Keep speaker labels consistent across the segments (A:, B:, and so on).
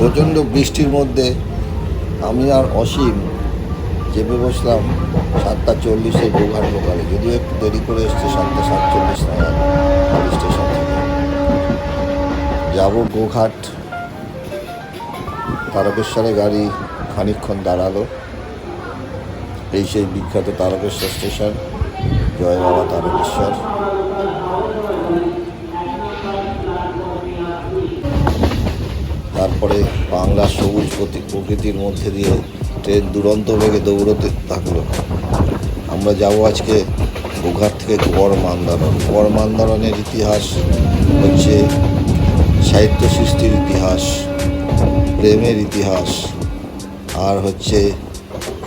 A: প্রচণ্ড বৃষ্টির মধ্যে আমি আর অসীম চেপে বসলাম সাতটা চল্লিশে গোঘাট লোকালে। যদিও একটু দেরি করে এসছে, সাতটা সাতচল্লিশ নাগাদ স্টেশন থেকে। যাব গোঘাট। তারকেশ্বরে গাড়ি খানিকক্ষণ দাঁড়াল। এই সেই বিখ্যাত তারকেশ্বর স্টেশন জয় বাবা তারকেশ্বর। তারপরে বাংলা সবুজ প্রকৃতির মধ্যে দিয়ে ট্রেন দুরন্ত বেগে দৌড়তে থাকল। আমরা যাব আজকে গোঘাট থেকে গড় মান্দারণ গড় মান্দারণের ইতিহাস হচ্ছে সাহিত্য সৃষ্টির ইতিহাস, প্রেমের ইতিহাস, আর হচ্ছে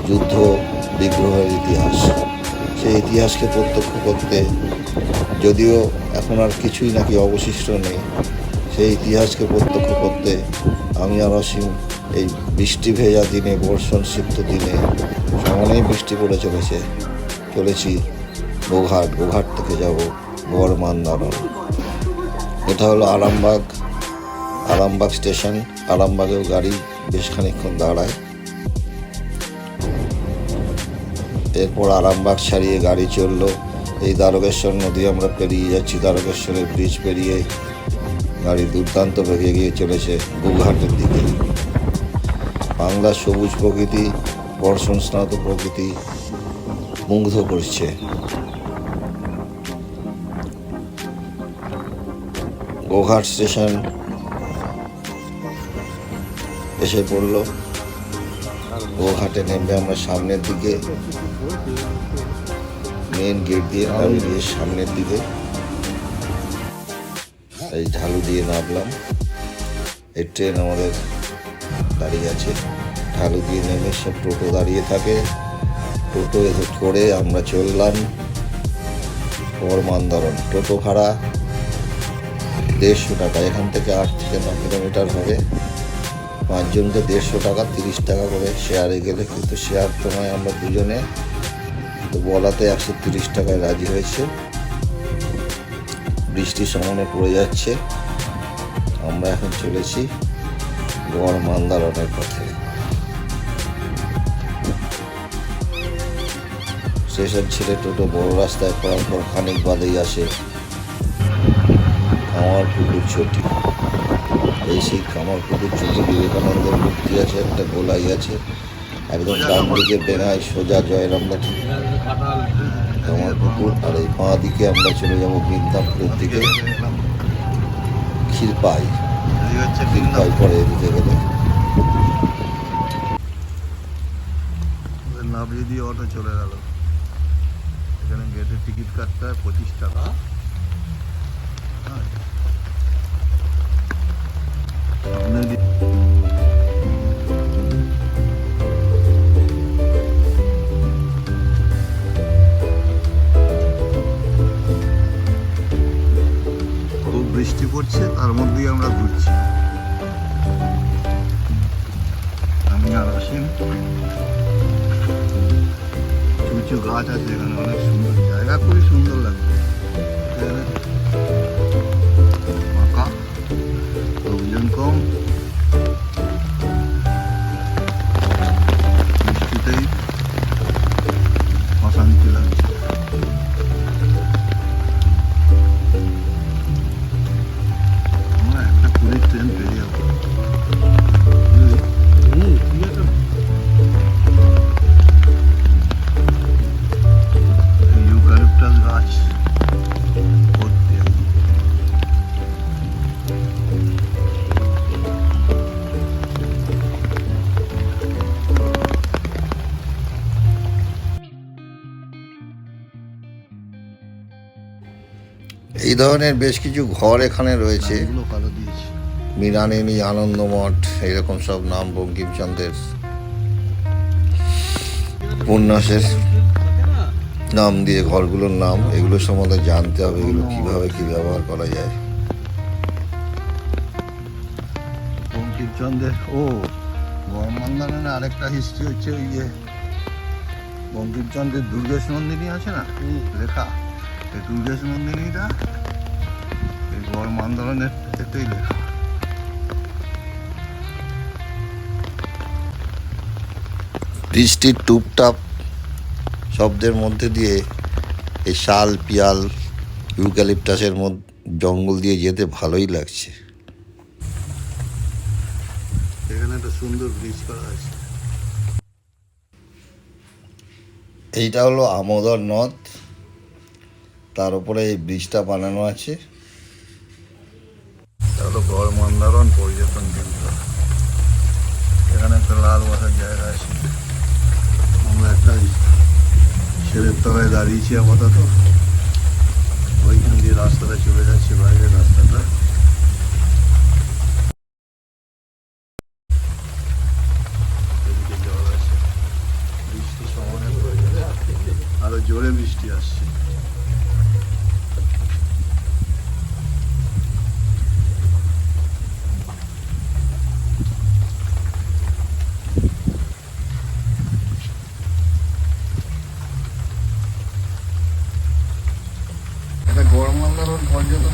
A: যুদ্ধ বিগ্রহের ইতিহাস। সেই ইতিহাসকে প্রত্যক্ষ করতে যদিও এখন আর কিছুই নাকি অবশিষ্ট নেই সেই ইতিহাসকে প্রত্যক্ষ করতে আমি আর অসীম এই বৃষ্টি ভেজা দিনে, বর্ষণ সিক্ত দিনে সমানেই বৃষ্টি পড়ে চলেছে। চলেছি গোঘাট গোঘাট থেকে যাব গড় মান্দারণ এটা হলো আরামবাগ আরামবাগ স্টেশন। আরামবাগেও গাড়ি বেশ খানিকক্ষণ দাঁড়ায়। এরপর আরামবাগ ছাড়িয়ে গাড়ি চলল। এই দ্বারকেশ্বর নদী আমরা পেরিয়ে যাচ্ছি। দ্বারকেশ্বরের ব্রিজ পেরিয়ে গাড়ি দুর্দান্ত বেগে গিয়ে চলেছে গোঘাটের দিকে। বাংলার সবুজ প্রকৃতি, বর্ষণ স্নাত প্রকৃতি মুগ্ধ করছে। গোঘাট স্টেশন এসে পড়ল। গোঘাটে নেমে আমরা সামনের দিকে মেন গেট দিয়ে নামিয়ে সামনের দিকে। এই ঢালু দিয়ে নামলাম এই ট্রেন আমাদের দাঁড়িয়ে আছে। ঢালু দিয়ে নেমে সব টোটো দাঁড়িয়ে থাকে। টোটো এসে করে আমরা চললাম মান্দারণ টোটো ভাড়া দেড়শো টাকা। এখান থেকে আট থেকে ন কিলোমিটার হবে। পাঁচজনকে দেড়শো টাকা, তিরিশ টাকা করে শেয়ারে গেলে। কিন্তু শেয়ার তো নয় আমরা দুজনে তো বলাতে একশো তিরিশ টাকায় রাজি হয়েছে। বৃষ্টি সমানে পড়ে যাচ্ছে। আমরা এখন চলেছি গড় মান্দারণের পথে। স্টেশন ছেড়ে টোটো বড় রাস্তায় পড়ার পর খানিক বাদেই আসে আমার পুকুর ছুটি এই সেই কামার পুকুর চুটি বিবেকানন্দের মূর্তি আছে, একটা গোলাই আছে। একদম ডান দিকে বেড়ায় সোজা জয়রামবাটি। কামার পুকুর আর এই বাঁ দিকে আমরা চলে যাব বৃন্দাপুরের দিকে। ক্ষীরপাই ক্ষীরপাই পরে এদিকে গেলে।
B: নাভিয়ে দিয়ে অটো চলে গেল, এখানে গেটের টিকিট কাটতে হয় পঁচিশ টাকা। পড়ছে তার মধ্যে আমরা ঘুরছি। আমি আর আসেন। উঁচু গাছ আছে এখানে, অনেক সুন্দর জায়গা, খুবই সুন্দর লাগছে। কম।
A: ধরনের বেশ কিছু ঘর এখানে রয়েছে।
B: এগুলো কালো দিয়েছি।
A: মৃণালিনী আনন্দমঠ এরকম সব নাম বঙ্কিমচন্দ্রের উপন্যাসের নাম দিয়ে ঘরগুলোর নাম এগুলো সম্বন্ধে জানতে হবে এগুলো কীভাবে কি ব্যবহার করা যায়।
B: বঙ্কিমচন্দ্রের ও গরমান্দানের আরেকটা হিস্ট্রি হচ্ছে ওই যে বঙ্কিমচন্দ্রের দুর্গেশ নন্দিনী আছে না? লেখা। এই দুর্গেশ নন্দিনীটা গরম আন্দোলনের এতেই
A: বৃষ্টির টুপটাপ শব্দের মধ্যে দিয়ে এই শাল পিয়াল ইউক্যালিপটাসের মধ্যে জঙ্গল দিয়ে যেতে ভালোই লাগছে।
B: এখানে একটা সুন্দর ব্রিজ করা আছে।
A: এইটা হলো আমোদর নদ। তার উপরে এই ব্রিজটা বানানো আছে।
B: এটা গড় মন্দারণ পর্যটন কেন্দ্র। এখানে একটা লাল বাসার জায়গা আছে। আমরা একটা ছেলের তলায় দাঁড়িয়েছি আপাতত। ওইখান দিয়ে রাস্তাটা চলে যাচ্ছে বাইরের রাস্তাটা।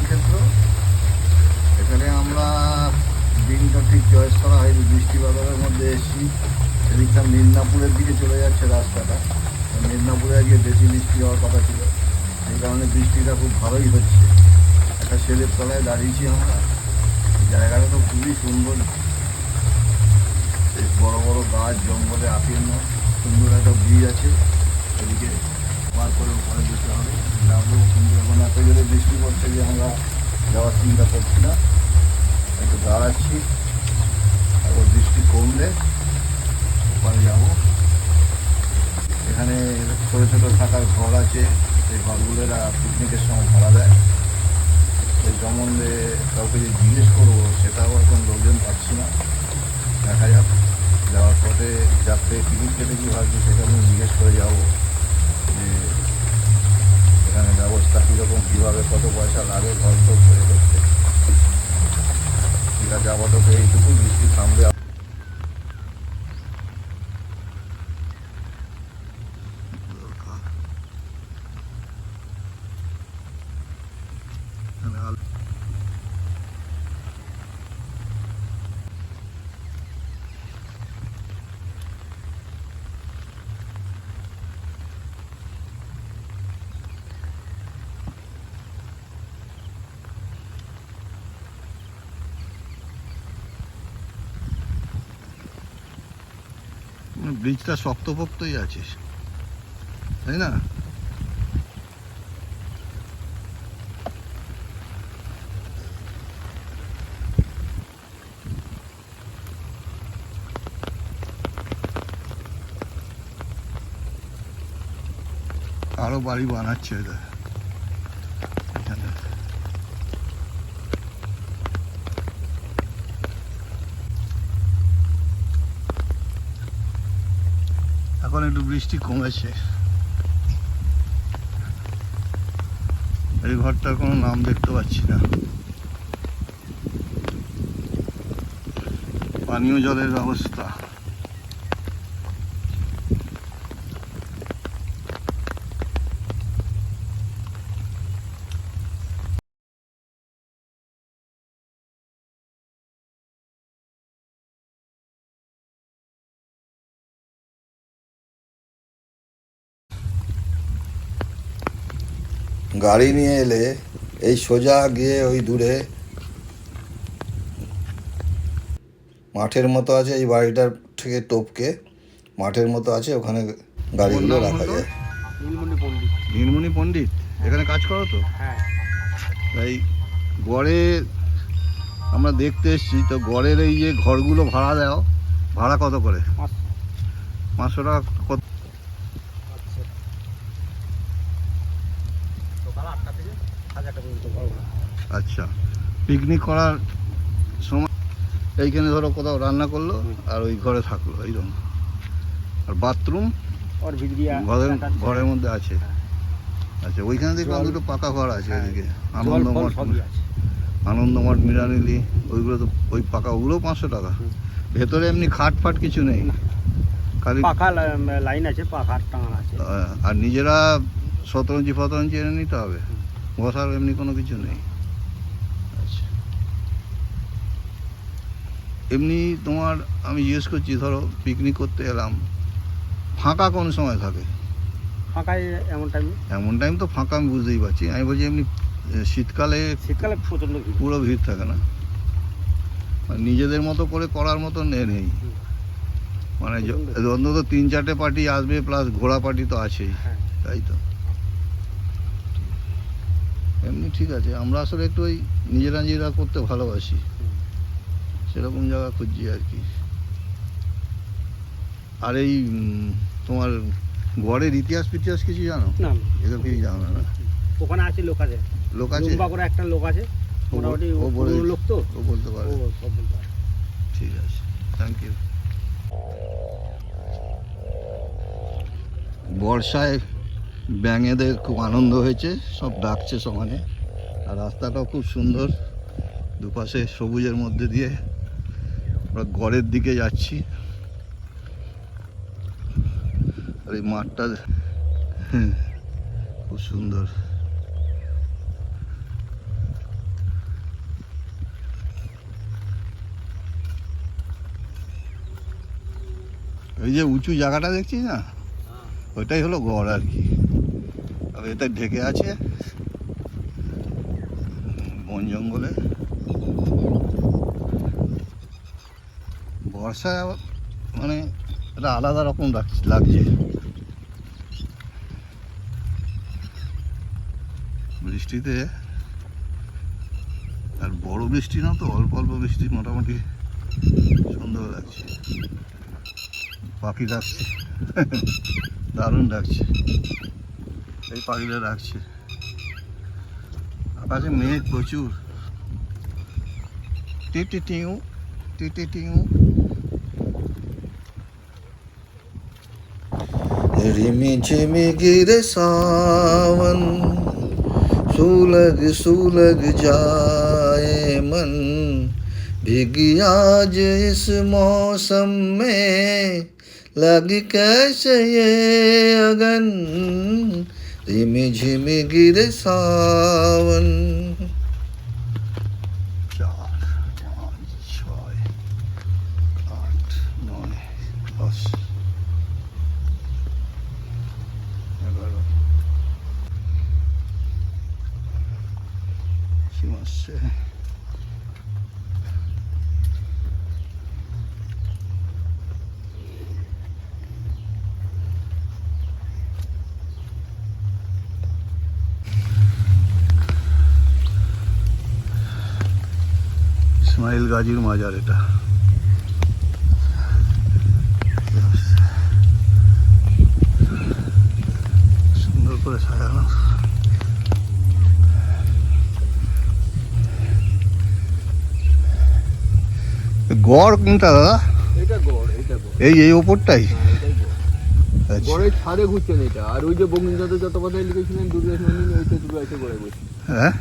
B: ক্ষেত্র। এখানে আমরা দিনটা ঠিক চয়েস করা হয়নি, বৃষ্টি বাদলের মধ্যে এসেছি। এদিকটা মিদনাপুরের দিকে চলে যাচ্ছে রাস্তাটা। মিদনাপুরে আজকে বেশি বৃষ্টি হওয়ার কথা ছিল। সেই কারণে বৃষ্টিটা খুব ভালোই হচ্ছে। একটা ছেলের তলায় দাঁড়িয়েছি আমরা। জায়গাটা তো খুবই সুন্দর। বড় বড় গাছ, জঙ্গলে আপীর্ণ সুন্দর একটা ব্রিজ আছে। এদিকে পার করে ওপরে যেতে হবে। যাব কিন্তু এখন এত জোরে বৃষ্টি পড়ছে যে আমরা যাওয়ার চিন্তা করছি না। একটু দাঁড়াচ্ছি, তারপর বৃষ্টি কমলে ওপারে যাব। এখানে ছোটো ছোটো থাকার ঘর আছে, সেই ঘরগুলো এরা পিকনিকের সময় ভাড়া দেয়। সেই সম্বন্ধে কাউকে যে জিজ্ঞেস করব, সেটাও এখন লোকজন পাচ্ছি না। দেখা যাক, যাওয়ার পথে যাত্রে টিকিট কেটে কী ভাবছি, সেটা আমি জিজ্ঞেস করে যাব। এখানে ব্যবস্থা কীরকম, কীভাবে কত পয়সা লাগে, ঘর তো করে করতে ঠিক আছে, আপাতত এইটুকু, বৃষ্টি থামলে ব্রিজটা শক্তপোক্তই আছে। তাই না? আরও বাড়ি বানাচ্ছে এটা এখানে এখন একটু বৃষ্টি কমেছে। এই ঘরটার কোনো নাম দেখতে পাচ্ছি না। পানীয় জলের ব্যবস্থা।
A: গাড়ি নিয়ে এলে এই সোজা গিয়ে ওই দূরে মাঠের মতো আছে এই বাড়িটার থেকে টপকে মাঠের মতো আছে ওখানে গাড়িগুলো রাখা যায়।
C: নীলমণি পণ্ডিত।
B: নীলমণি পণ্ডিত? এখানে কাজ করো তো?
C: হ্যাঁ।
B: তাই গড়ে আমরা দেখতে এসেছি তো গড়ের এই যে ঘরগুলো ভাড়া দাও ভাড়া কত করে?
C: পাঁচ
B: পাঁচশো টাকা কত?
C: আচ্ছা।
B: পিকনিক করার সময় এইখানে ধরো কোথাও রান্না করল আর ওই ঘরে থাকল এইরকম। আর বাথরুম ঘরের ঘরের মধ্যে আছে। আচ্ছা ওইখানে দেখলাম দুটো পাকা ঘর আছে
C: হ্যাঁ,
B: এদিকে। আনন্দমঠ। আনন্দমঠ মিরানিলি ওইগুলো তো ওই পাকা ওগুলোও পাঁচশো টাকা। ভেতরে এমনি খাট ফাট কিছু নেই। খালি
C: পাখা লাইন আছে টাঙানো আছে।
B: আর নিজেরা শতরঞ্চি ফতরঞ্চি এনে নিতে হবে। বসার এমনি কোনো কিছু নেই আচ্ছা এমনি তোমার আমি জিজ্ঞেস করছি ধরো পিকনিক করতে এলাম ফাঁকা কোন সময় থাকে?
C: এমন টাইম
B: এমন টাইম তো ফাঁকা আমি বুঝতেই পারছি। আমি বলছি এমনি শীতকালে
C: শীতকালে প্রচণ্ড
B: পুরো ভিড় থাকে না। নিজেদের মতো করে করার মতো নে নেই। মানে অন্তত তিন চারটে পার্টি আসবে প্লাস ঘোড়া পার্টি তো আছেই।
C: হ্যাঁ।
B: তাই তো? এমনি ঠিক আছে। আমরা আসলে একটু ওই নিজেরা নিজেরা করতে ভালোবাসি। সেরকম জায়গা খুঁজছি আর কি। আর এই তোমার গড়ের ইতিহাস ফিতিহাস কিছু জানো?
C: না।
B: এসব কিছু জানো না?
C: ওখানে আছে লোক আছে।
B: লোক আছে?
C: করে একটা লোক আছে। মোটামুটি
B: ও বলে
C: লোক তো।
B: ও বলতে পারে। ঠিক আছে। থ্যাংক ইউ বর্ষায় ব্যাঙেদের খুব আনন্দ হয়েছে সব ডাকছে সমানে। আর রাস্তাটাও খুব সুন্দর। দুপাশে সবুজের মধ্যে দিয়ে আমরা গড়ের দিকে যাচ্ছি। আর এই মাঠটা হ্যাঁ, খুব সুন্দর। ওই যে উঁচু জায়গাটা দেখছিস না? ওইটাই হলো গড় আর কি। আর এটা ঢেকে আছে বন জঙ্গলে। আবার মানে এটা আলাদা রকম লাগ- লাগছে। বৃষ্টিতে আর বড় বৃষ্টি না তো, অল্প অল্প বৃষ্টি মোটামুটি সুন্দর লাগছে। পাখি ডাকছে দারুণ ডাকছে এই পাখিটা ডাকছে। আকাশে মেঘ প্রচুর। টিটি টিউ টিটি টিউ
A: रिमि झिमि गिर सावन सुलग सुलग जाए मन भीगी आज इस मौसम में लग कैसे ये अगन रिमि झिमि गिर सावन
B: ইসমাইল গাজীর মাজার এটা। সুন্দর করে সাজানো। গড় কোনটা দাদা?
D: এটা গড়
B: এই এই ওপরটাই?
D: হ্যাঁ,
B: আচ্ছা।
D: গড়ের ঘুরছেন এটা। আর ওই যে বঙ্কিমচন্দ্র চট্টোপাধ্যায় লিখেছিলেন দুর্গেশ নন্দিনী ওই তেঁতুল গাছের গোড়ায় বসে।
B: হ্যাঁ?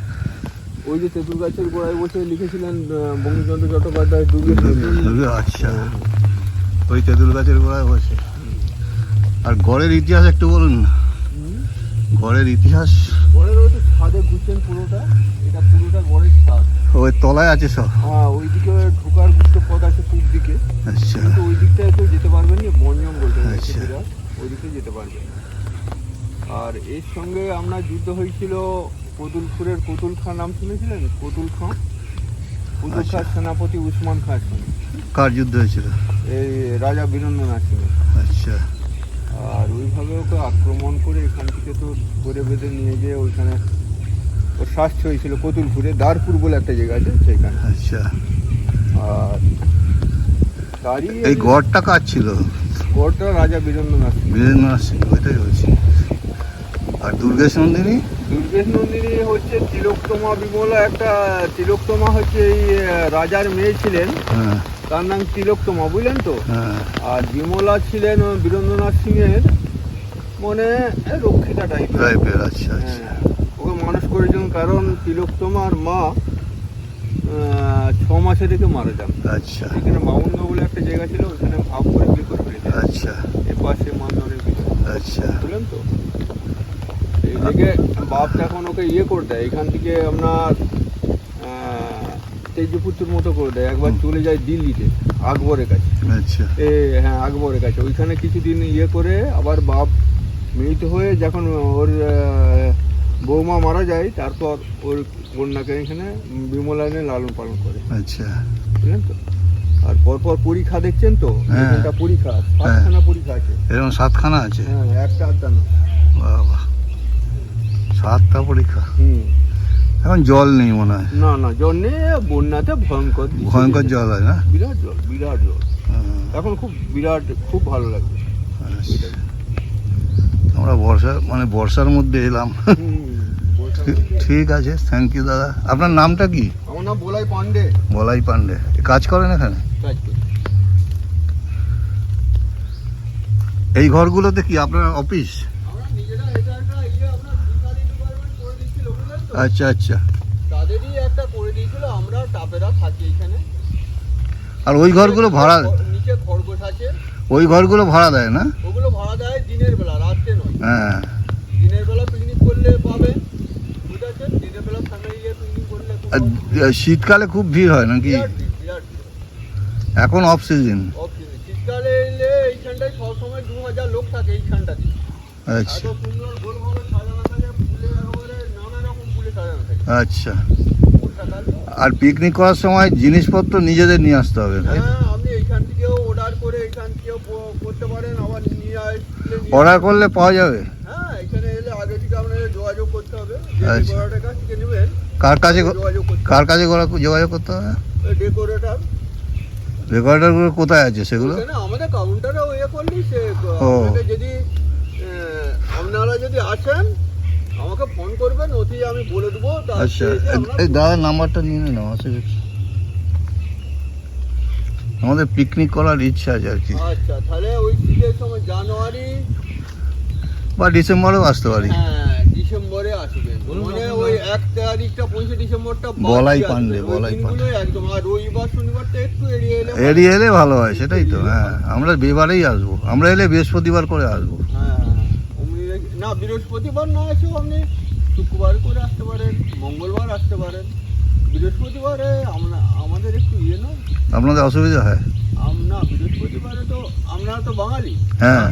D: ওই যে তেঁতুল গাছের গোড়ায় বসে লিখেছিলেন আহ, বঙ্কিমচন্দ্র চট্টোপাধ্যায় নন্দিনী
B: আচ্ছা। ওই তেঁতুল গাছের গোড়ায় বসে। আর গড়ের ইতিহাস একটু বলুন না। গড়ের ইতিহাস?
D: গড়ের ওই তো ছাদে ঘুরছেন পুরোটা এটা পুরোটা গড়ের ছাদ।
B: ওই তলায় আছে সব?
D: হ্যাঁ ওইদিকে ঢোকার দুটো পথ আছে পূব দিকে।
B: আচ্ছা।
D: কিন্তু ওই দিকটায় কেউ যেতে পারবেন না বন জঙ্গল
B: আচ্ছা।
D: ওই দিকে যেতে পারবেন না। আর এর সঙ্গে আমরা যুদ্ধ হয়েছিল কতুলপুরের কতুল খাঁ নাম শুনেছিলেন? কতুল খাঁ কতুল। খাঁ সেনাপতি উসমান সঙ্গে
B: কার যুদ্ধ হয়েছিল?
D: এই রাজা বীরেন্দ্রনাথ সিং
B: আচ্ছা।
D: আর ওইভাবে ওকে আক্রমণ করে এখান থেকে তো ধরে বেঁধে নিয়ে যেয়ে ওইখানে ওর শাস্তি হয়েছিল কতুলপুরে দারপুর বলে একটা জায়গা আছে সেখানে
B: আচ্ছা।
D: আর তারই
B: এই গড়টা কাজ ছিল?
D: গড়টা রাজা বীরেন্দ্রনাথ
B: বীরেন্দ্রনাথ সিং ওইটাই বলছি আর দুর্গেশ নন্দিনী?
D: দুর্গেশ নন্দিনী হচ্ছে তিলোত্তমা বিমলা একটা তিলোত্তমা হচ্ছে এই রাজার মেয়ে ছিলেন।
B: হ্যাঁ।
D: তার নাম তিলোত্তমা বুঝলেন তো?
B: হ্যাঁ।
D: আর বিমলা ছিলেন বীরেন্দ্রনাথ সিংয়ের মানে এ, রক্ষিতা টাইপের
B: আচ্ছা আচ্ছা।
D: হ্যাঁ, ওকে মানুষ করেছেন কারণ তিলোত্তমার মা ছ মাসে থেকে মারা যান।
B: আচ্ছা।
D: এখানে মাউন্ড বলে একটা জায়গা ছিল ওখানে ভাব করে বিয়ে করে ফেলেছে
B: আচ্ছা।
D: এ পাশে মান্দরের
B: আচ্ছা।
D: বুঝলেন তো? এই থেকে বাপ এখন ওকে ইয়ে করে দেয় এখান থেকে আপনার তেজপুত্রের মতো করে দেয়। একবার চলে যায় দিল্লিতে আকবরের কাছে।
B: আচ্ছা।
D: এ হ্যাঁ আকবরের কাছে। ওইখানে কিছুদিন ইয়ে করে আবার বাপ মৃত হয়ে যখন ওর বৌমা মারা যায় তারপর ওর কন্যাকে এখানে বিমলা এনে লালন পালন করে।
B: আচ্ছা।
D: বুঝলেন তো? আর পরপর পরীক্ষা দেখছেন তো?
B: হ্যাঁ।
D: পরীক্ষা পাঁচখানা পরীক্ষা আছে।
B: এরকম সাতখানা আছে?
D: হ্যাঁ একটা আধটা না
B: বাবা। সাতটা পরীক্ষা। এখন জল নেই মনে হয়।
D: না না জন্যে বন্যাতে ভয়ঙ্কর
B: ভয়ঙ্কর জল হয় না?
D: বিরাট জল বিরাট জল।
B: হ্যাঁ,
D: এখন খুব বিরাট খুব ভালো লাগবে
B: আচ্ছা। আমরা বর্ষা মানে বর্ষার মধ্যে এলাম। ঠিক- ঠিক আছে থ্যাংক ইউ দাদা। আপনার নামটা কি?
D: আমার নাম বলাই পান্ডে
B: বলাই পান্ডে কাজ করেন এখানে? এই ঘরগুলোতে কি আপনার অফিস
D: আমরা নিজেরা এটা একটা ইয়ে আপনার ফিশারি ডিপার্টমেন্ট করে দিয়েছিল বুঝলেন তো
B: আচ্ছা আচ্ছা।
D: তাদেরই একটা করে দিয়েছিল আমরা টাপেরা থাকি এখানে।
B: আর ওই ঘরগুলো ভাড়া
D: নিচে খরগোশ আছে।
B: ওই ঘরগুলো ভাড়া দেয় না?
D: ওগুলো ভাড়া দেয় দিনের বেলা রাত্রে নয়।
B: হ্যাঁ।
D: দিনের বেলা পিকনিক করলে পাবে। ঠিক আছে? দিনের বেলা ফ্যামিলি পিকনিক করলে
B: শীতকালে খুব ভিড় হয় নাকি? এখন অফ সিজন
D: শীতকালে এলে এইখানটায় সবসময় দু হাজার লোক থাকে এইখানটাতে।
B: আচ্ছা।
D: সুন্দর গোলভাবে সাজানো থাকে ফুলে একেবারে নানা রকম ফুলে সাজানো থাকে
B: আচ্ছা। আর পিকনিক করার সময় জিনিসপত্র নিজেদের নিয়ে আসতে হবে
D: হ্যাঁ আপনি এইখান থেকেও অর্ডার করে এইখান থেকেও করতে পারেন আবার নিয়ে আসলে
B: অর্ডার করলে পাওয়া যাবে?
D: হ্যাঁ এখানে এলে আগে থেকে আপনাদের যোগাযোগ করতে হবে। যে
B: আচ্ছা।
D: ডেকোরেটার কাছ থেকে নেবেন
B: কার কাছে কার কাছে যোগাযোগ করতে হবে?
D: ডেকোরেটার
B: রেকর্ডারগুলো কোথায় আছে সেগুলো?
D: আমাদের কাউন্টারে ইয়ে করলি সে। যদি আপনারা যদি আসেন আমাকে ফোন করবেন নথি আমি বলে দেবো
B: আচ্ছা এই- দাদার নাম্বারটা নিয়ে নিন আমার আমাদের পিকনিক করার ইচ্ছা আছে আর কি।
D: আচ্ছা তাহলে ওই শীতের সময় জানুয়ারি
B: বা ডিসেম্বরেও আসতে পারি।
D: হ্যাঁ ডিসেম্বরে আসবেন মানে ওই এক তারিখটা পঁচিশে ডিসেম্বরটা
B: বলাই পান্ডে, বলাই
D: দিনগুলো একদম আর রবিবার শনিবারটা একটু এড়িয়ে এলে ভালো।
B: এড়িয়ে এলে ভালো হয় সেটাই তো হ্যাঁ। আমরা বিবারেই আসব। আমরা এলে বৃহস্পতিবার করে আসব।
D: হ্যাঁ। না বৃহস্পতিবার না এসেও আপনি শুক্রবার করে আসতে পারেন মঙ্গলবার আসতে পারেন। বৃহস্পতিবারে আমরা আমাদের একটু ইয়ে না?
B: আপনাদের অসুবিধা হয়?
D: না বৃহস্পতিবারে তো আমরা তো বাঙালি।
B: হ্যাঁ।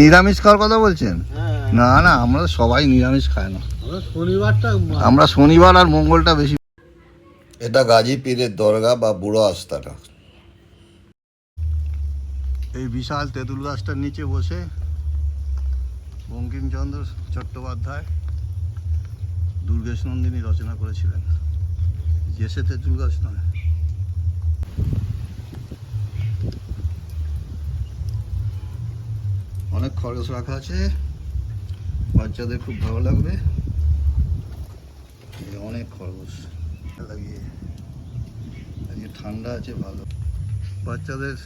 B: নিরামিষ খাওয়ার কথা বলছেন?
D: হ্যাঁ।
B: না না আমরা সবাই নিরামিষ খায় না।
C: আমরা শনিবারটা
B: আমরা শনিবার আর মঙ্গলটা বেশি
A: এটা গাজী পীরের দরগা বা বুড়ো আস্তানা
B: এই বিশাল তেঁতুল গাছটার নিচে বসে বঙ্কিমচন্দ্র চট্টোপাধ্যায় দুর্গেশ নন্দিনী রচনা করেছিলেন। জেসে তেঁতুল গাছ নয়। অনেক খরচ রাখা আছে। বাচ্চাদের খুব ভালো লাগবে। অনেক খরচ। লাগিয়ে আজকে ঠান্ডা আছে, ভালো। বাচ্চাদের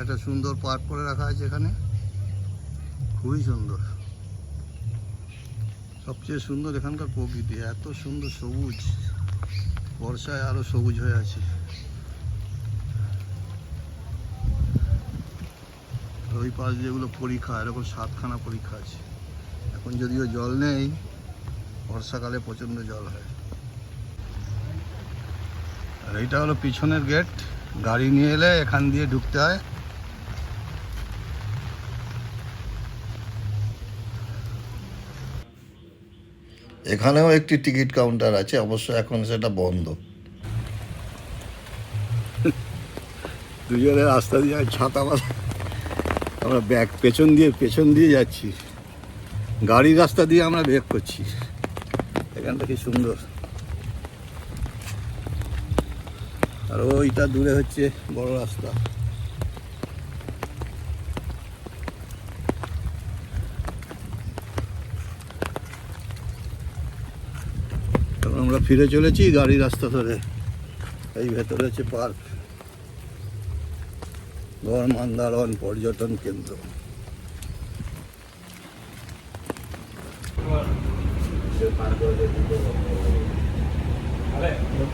B: একটা সুন্দর পার্ক করে রাখা আছে এখানে। খুবই সুন্দর। সবচেয়ে সুন্দর এখানকার প্রকৃতি, এত সুন্দর সবুজ। বর্ষায় আরও সবুজ হয়ে আছে। ওই পাশ যেগুলো পরীক্ষা, এরকম সাতখানা পরীক্ষা আছে। এখন যদিও জল নেই, বর্ষাকালে প্রচণ্ড জল হয়। আর এইটা হলো পিছনের গেট গাড়ি নিয়ে এলে এখান দিয়ে ঢুকতে হয়।
A: এখানেও একটি টিকিট কাউন্টার আছে, অবশ্য এখন সেটা বন্ধ।
B: দুজনে রাস্তা দিয়ে ছাতা মাথা আমরা ব্যাগ পেছন দিয়ে পেছন দিয়ে যাচ্ছি। গাড়ি রাস্তা দিয়ে আমরা ব্যাক করছি। এখানটা কি সুন্দর। আর ওইটা দূরে হচ্ছে বড় রাস্তা এখন আমরা ফিরে চলেছি গাড়ি রাস্তা ধরে। এই ভেতরে হচ্ছে পার্ক গড় মান্দারন পর্যটন কেন্দ্র।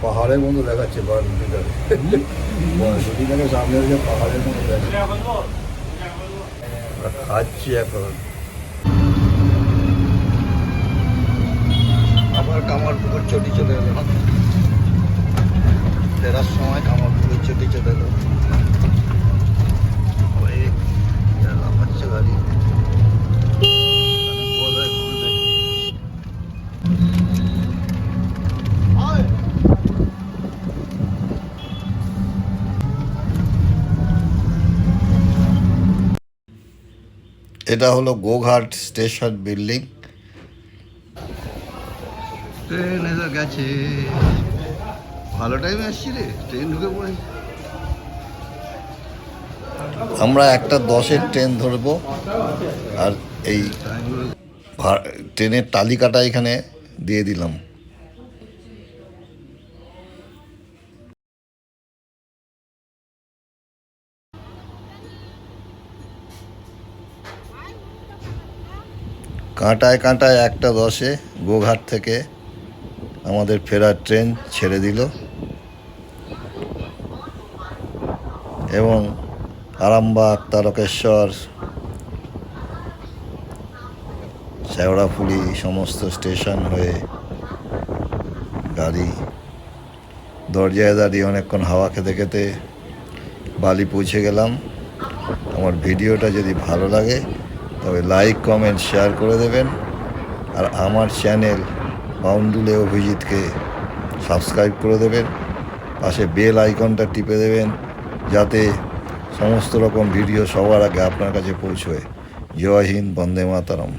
B: পাহাড়ের মতো দেখাচ্ছে পাহাড়ের মতো দেখাচ্ছে। খাচ্ছি এখন। আবার কামার পুকুর চটি চলে গেল
D: ফেরার সময় কামারপুরের চটি চেপে গেল ওই লাফাচ্ছে গাড়ি
B: এটা হলো গোঘাট স্টেশন বিল্ডিং।
D: ট্রেন এসে গেছে। ভালো টাইমে আসছি রে ট্রেন ঢুকে পড়ে।
B: আমরা একটা দশের ট্রেন ধরবো, আর এই ট্রেনের তালিকাটা এখানে দিয়ে দিলাম। কাঁটায় কাঁটায় একটা দশে, গোঘাট থেকে আমাদের ফেরার ট্রেন ছেড়ে দিল। এবং আরামবাগ, তারকেশ্বর, শেওড়াফুলি সমস্ত স্টেশন হয়ে গাড়ি, দরজায় দাঁড়িয়ে অনেকক্ষণ হাওয়া খেতে খেতে বালি পৌঁছে গেলাম। আমার ভিডিওটা যদি ভালো লাগে, তবে লাইক, কমেন্ট, শেয়ার করে দেবেন। আর আমার চ্যানেল বাউন্ডুলে অভিজিৎকে সাবস্ক্রাইব করে দেবেন, পাশে বেল আইকনটা টিপে দেবেন, যাতে সমস্ত রকম ভিডিও সবার আগে আপনার কাছে পৌঁছয়। জয় হিন্দ, বন্দে মাতারম।